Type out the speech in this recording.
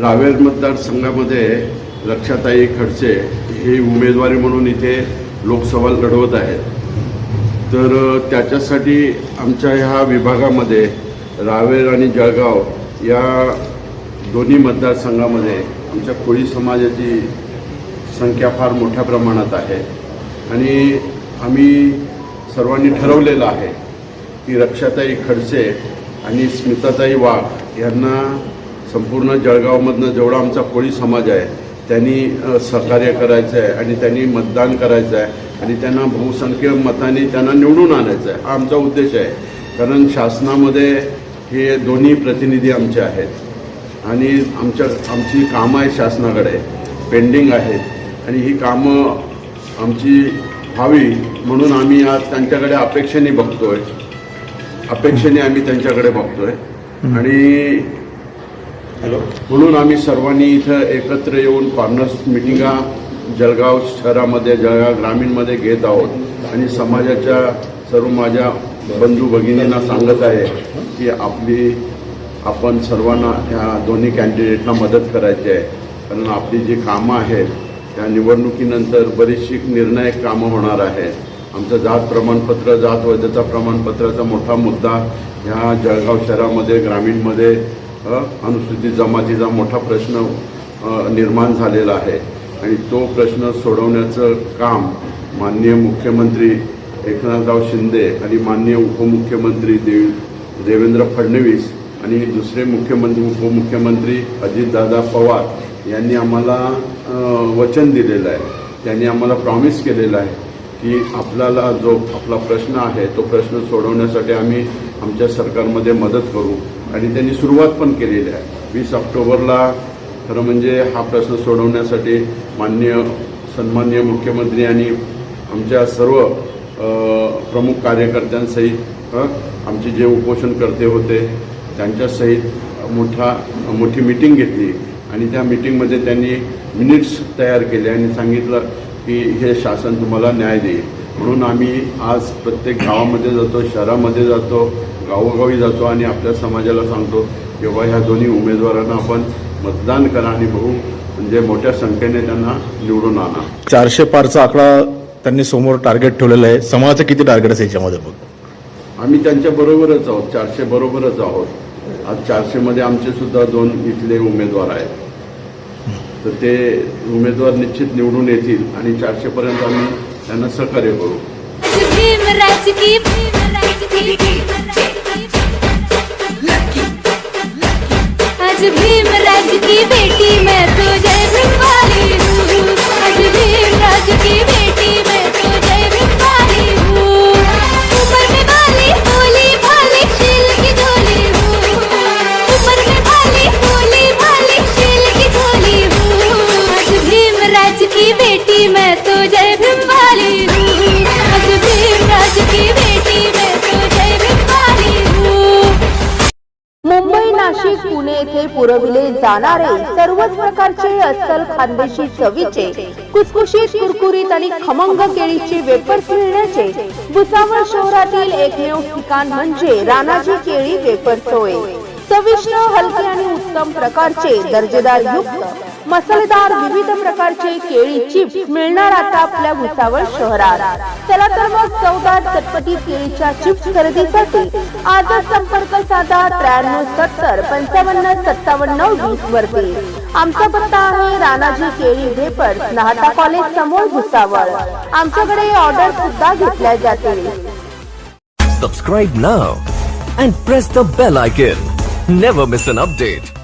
रावेर मतदारसंघामध्ये रक्षाताई खडसे हे उमेदवारी म्हणून इथे लोकसभा लढवत आहेत. तर त्याच्यासाठी आमच्या ह्या विभागामध्ये रावेर आणि जळगाव या दोन्ही मतदारसंघामध्ये आमच्या कोळी समाजाची संख्या फार मोठ्या प्रमाणात आहे. आणि आम्ही सर्वांनी ठरवलेलं आहे की रक्षाताई खडसे आणि स्मिताताई वाघ यांना संपूर्ण जळगावमधनं जेवढा आमचा कोळी समाज आहे त्यांनी सहकार्य करायचं आहे आणि त्यांनी मतदान करायचं आहे आणि त्यांना बहुसंख्य मताने त्यांना निवडून आणायचं आहे हा आमचा उद्देश आहे. कारण शासनामध्ये हे दोन्ही प्रतिनिधी आमचे आहेत आणि आमच्या आमची कामं आहेत शासनाकडे पेंडिंग आहेत आणि ही कामं आमची व्हावी म्हणून आम्ही आज त्यांच्याकडे अपेक्षेने बघतोय. अपेक्षेने आम्ही त्यांच्याकडे बघतोय. आणि हॅलो. म्हणून आम्ही सर्वांनी इथं एकत्र येऊन कॉर्नर्स मिटिंगा जळगाव शहरामध्ये जळगाव ग्रामीणमध्ये घेत आहोत. आणि समाजाच्या सर्व माझ्या बंधू भगिनींना सांगत आहे की आपली आपण सर्वांना ह्या दोन्ही कॅन्डिडेटना मदत करायची आहे. कारण आपली जी कामं आहेत त्या निवडणुकीनंतर बरीचशी निर्णायक कामं होणार आहेत. आमचं जात प्रमाणपत्र जात वैधता प्रमाणपत्राचा मोठा मुद्दा ह्या जळगाव शहरामध्ये ग्रामीणमध्ये अनुसूचित जमातीचा मोठा प्रश्न निर्माण झालेला आहे. आणि तो प्रश्न सोडवण्याचं काम माननीय मुख्यमंत्री एकनाथराव शिंदे आणि माननीय उपमुख्यमंत्री देव देवेंद्र फडणवीस आणि दुसरे मुख्यमंत्री उपमुख्यमंत्री अजितदादा पवार यांनी आम्हाला वचन दिलेलं आहे. त्यांनी आम्हाला प्रॉमिस केलेलं आहे की आपल्याला जो आपला प्रश्न आहे तो प्रश्न सोडवण्यासाठी आम्ही आमच्या सरकारमध्ये मदत करू. आणि त्यांनी सुरुवात पण केलेली आहे. वीस ऑक्टोबरला खरं म्हणजे हा प्रश्न सोडवण्यासाठी माननीय सन्माननीय मुख्यमंत्री आणि आमच्या सर्व प्रमुख कार्यकर्त्यांसहित आमचे जे उपोषणकर्ते होते त्यांच्यासहित मोठा मोठी मिटिंग घेतली. आणि त्या मिटिंगमध्ये त्यांनी मिनिट्स तयार केले आणि सांगितलं की हे शासन तुम्हाला न्याय देईल. म्हणून आम्ही आज प्रत्येक गावामध्ये जातो शहरामध्ये जातो गावोगावी जातो आणि आपल्या समाजाला सांगतो किंवा ह्या दोन्ही उमेदवारांना आपण मतदान करा आणि बघू म्हणजे मोठ्या संख्येने त्यांना निवडून आणा. चारशे पारचा आकडा त्यांनी समोर टार्गेट ठेवलेलं आहे. समाजाचं किती टार्गेट असेल याच्यामध्ये मग आम्ही त्यांच्या बरोबरच आहोत चारशे बरोबरच आहोत. आज चारशेमध्ये आमचे सुद्धा दोन इथले उमेदवार आहेत. तर ते उमेदवार निश्चित निवडून येतील आणि चारशेपर्यंत आम्ही त्यांना सहकार्य करू. तो जय भीम हूँ आज की बेटी मैं तो जय भीम हूँ मुंबई नाशिक पुणे येथे पुरविले जाणारे सर्वच प्रकारचे अस्सल खानदेशी चवीचे कुसकुशीत कुरकुरीत आणि खमंग केळीचे वेपर्स मिळण्याचे भुसावळ शहरातील एकमेव ठिकाण म्हणजे राणाजी केळी वेपर्स होय चविष्ट हलके आणि उत्तम प्रकारचे दर्जेदार युक्त मसालेदार विविध प्रकारचे केळी चिप्स मिळणार आता आपल्या भुसावळ शहरात. चला तर मग चौदा चटपटी केळीच्या चिप्स खरेदीसाठी आजच संपर्क साधा त्र्याण्णव सत्तर पंचावन्न सत्तावन्न वीस वरती. आमचा पत्ता आहे राणाजी केळी वेपर नाहता कॉलेज समोर भुसावळ. आमच्याकडे ऑर्डर सुद्धा घेतल्या जातील. Subscribe now and press the bell icon never miss an update